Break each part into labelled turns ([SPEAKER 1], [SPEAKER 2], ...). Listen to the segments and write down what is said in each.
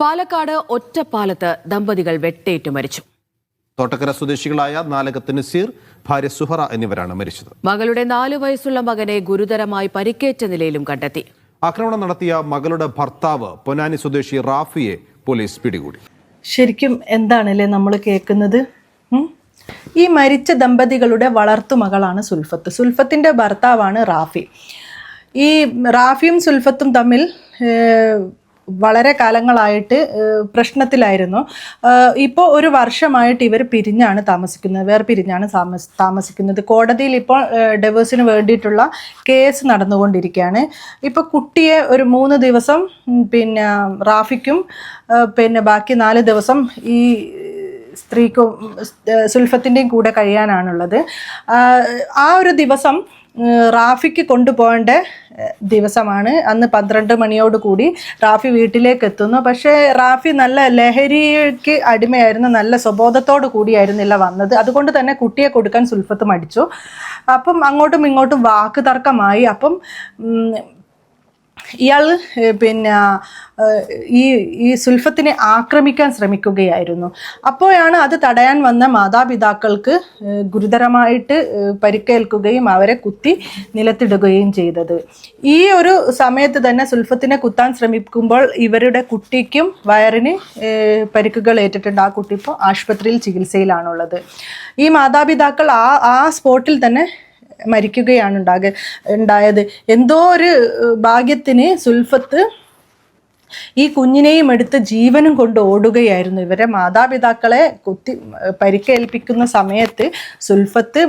[SPEAKER 1] പാലക്കാട് ഒറ്റപ്പാലത്ത് ദമ്പതികൾ വെട്ടേറ്റു മരിച്ചു.
[SPEAKER 2] തോട്ടക്കര സ്വദേശികളായ നാലകത്ത് നസീർ ഭാര്യ സുഹറ എന്നിവരാണ് മരിച്ചത്.
[SPEAKER 1] മകളുടെ നാലു വയസ്സുള്ള മകനെ ഗുരുതരമായി പരിക്കേറ്റ നിലയിലും കണ്ടെത്തി.
[SPEAKER 2] ആക്രമണം നടത്തിയ മകളുടെ ഭർത്താവ് പൊന്നാനി സ്വദേശി റാഫിയെ പോലീസ് പിടികൂടി.
[SPEAKER 3] ശരിക്കും എന്താണല്ലേ നമ്മൾ കേൾക്കുന്നത്? ഈ മരിച്ച ദമ്പതികളുടെ വളർത്തുമകളാണ് സുൽഫത്ത്. സുൽഫത്തിന്റെ ഭർത്താവാണ് റാഫി. ഈ റാഫിയും സുൽഫത്തും തമ്മിൽ വളരെ കാലങ്ങളായിട്ട് പ്രശ്നത്തിലായിരുന്നു. ഇപ്പോൾ ഒരു വർഷമായിട്ട് ഇവർ പിരിഞ്ഞാണ് താമസിക്കുന്നത്. വേർ പിരിഞ്ഞാണ് താമസ താമസിക്കുന്നത്. കോടതിയിൽ ഇപ്പോൾ ഡെവേഴ്സിന് വേണ്ടിയിട്ടുള്ള കേസ് നടന്നുകൊണ്ടിരിക്കുകയാണ്. ഇപ്പോൾ കുട്ടിയെ ഒരു മൂന്ന് ദിവസം പിന്നെ റാഫിക്കും പിന്നെ ബാക്കി നാല് ദിവസം ഈ സ്ത്രീക്കും സുൽഫത്തിന്റെയും കൂടെ കഴിയാനാണുള്ളത്. ആ ഒരു ദിവസം റാഫിക്ക് കൊണ്ടുപോകേണ്ട ദിവസമാണ്. അന്ന് പന്ത്രണ്ട് മണിയോട് കൂടി റാഫി വീട്ടിലേക്ക് എത്തുന്നു. പക്ഷേ റാഫി നല്ല ലഹരിക്ക് അടിമയായിരുന്നു. നല്ല സ്വബോധത്തോടു കൂടിയായിരുന്നില്ല വന്നത്. അതുകൊണ്ട് തന്നെ കുട്ടിയെ കൊടുക്കാൻ സുൽഫത്ത് മടിച്ചു. അപ്പം അങ്ങോട്ടും ഇങ്ങോട്ടും വാക്ക് തർക്കമായി. അപ്പം ഇയാൾ പിന്നെ ഈ ഈ സുൽഫത്തിനെ ആക്രമിക്കാൻ ശ്രമിക്കുകയായിരുന്നു. അപ്പോഴാണ് അത് തടയാൻ വന്ന മാതാപിതാക്കൾക്ക് ഗുരുതരമായിട്ട് പരിക്കേൽക്കുകയും അവരെ കുത്തി നിലത്തിടുകയും ചെയ്തത്. ഈ ഒരു സമയത്ത് തന്നെ സുൽഫത്തിനെ കുത്താൻ ശ്രമിക്കുമ്പോൾ ഇവരുടെ കുട്ടിക്കും വയറിന് പരിക്കുകൾ ഏറ്റിട്ടുണ്ട്. ആ കുട്ടി ഇപ്പോൾ ആശുപത്രിയിൽ ചികിത്സയിലാണുള്ളത്. ഈ മാതാപിതാക്കൾ ആ ആ സ്പോട്ടിൽ തന്നെ മരിക്കുകയാണ് ഉണ്ടാക ഉണ്ടായത്. എന്തോ ഒരു ഭാഗ്യത്തിന് സുൽഫത്ത് ഈ കുഞ്ഞിനെയും എടുത്ത് ജീവനും കൊണ്ട് ഓടുകയായിരുന്നു. ഇവരെ മാതാപിതാക്കളെ കുത്തി പരിക്കേൽപ്പിക്കുന്ന സമയത്ത് സുൽഫത്ത്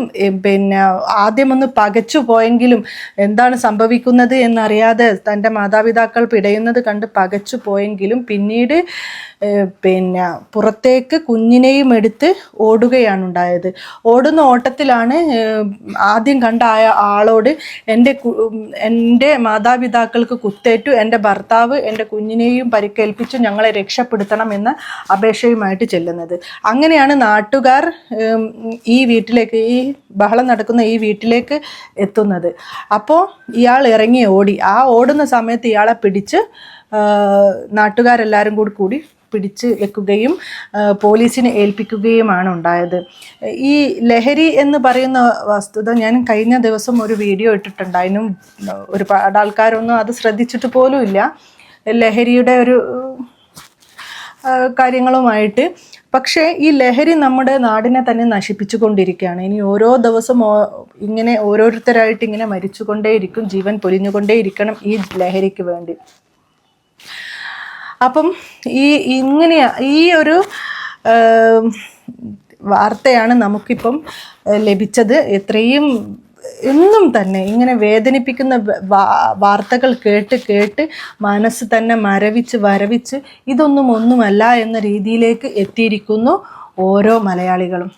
[SPEAKER 3] പിന്നെ ആദ്യമൊന്ന് പകച്ചു പോയെങ്കിലും എന്താണ് സംഭവിക്കുന്നത് എന്നറിയാതെ തന്റെ മാതാപിതാക്കൾ പിടയുന്നത് കണ്ട് പകച്ചു പോയെങ്കിലും പിന്നീട് പിന്നെ പുറത്തേക്ക് കുഞ്ഞിനെയും എടുത്ത് ഓടുകയാണ് ഉണ്ടായത്. ഓടുന്ന ഓട്ടത്തിലാണ് ആദ്യം കണ്ട ആളോട് എന്റെ എന്റെ മാതാപിതാക്കൾക്ക് കുത്തേറ്റു എന്റെ ഭർത്താവ് എന്റെ കുഞ്ഞിനെയും പരിക്കേൽപ്പിച്ച് ഞങ്ങളെ രക്ഷപ്പെടുത്തണം എന്ന അപേക്ഷയുമായിട്ട് ചെല്ലുന്നത്. അങ്ങനെയാണ് നാട്ടുകാർ ഈ വീട്ടിലേക്ക് ഈ ബഹളം നടക്കുന്ന ഈ വീട്ടിലേക്ക് എത്തുന്നത്. അപ്പോൾ ഇയാൾ ഇറങ്ങി ഓടി. ആ ഓടുന്ന സമയത്ത് ഇയാളെ പിടിച്ച് നാട്ടുകാരെല്ലാവരും കൂടി കൂടി പിടിച്ച് വെക്കുകയും പോലീസിനെ ഏൽപ്പിക്കുകയുമാണ് ഉണ്ടായത്. ഈ ലഹരി എന്ന് പറയുന്ന വസ്തുത ഞാൻ കഴിഞ്ഞ ദിവസം ഒരു വീഡിയോ ഇട്ടിട്ടുണ്ട് അതിനും ഒരുപാട് ആൾക്കാരൊന്നും അത് ശ്രദ്ധിച്ചിട്ട് പോലും ഇല്ല. ലഹരിയുടെ ഒരു കാര്യങ്ങളുമായിട്ട്. പക്ഷേ ഈ ലഹരി നമ്മുടെ നാടിനെ തന്നെ നശിപ്പിച്ചുകൊണ്ടിരിക്കുകയാണ്. ഇനി ഓരോ ദിവസം ഇങ്ങനെ ഓരോരുത്തരായിട്ട് ഇങ്ങനെ മരിച്ചുകൊണ്ടേയിരിക്കും ജീവൻ പൊലിഞ്ഞുകൊണ്ടേയിരിക്കണം ഈ ലഹരിക്ക് വേണ്ടി. അപ്പം ഈ ഇങ്ങനെ ഈ ഒരു വാർത്തയാണ് നമുക്കിപ്പം ലഭിച്ചത്. എത്രയും എന്നും തന്നെ ഇങ്ങനെ വേദനിപ്പിക്കുന്ന വാർത്തകൾ കേട്ട് കേട്ട് മനസ്സ് തന്നെ മരവിച്ച് വരവിച്ച് ഇതൊന്നും ഒന്നുമല്ല എന്ന രീതിയിലേക്ക് എത്തിയിരിക്കുന്നു ഓരോ മലയാളികളും.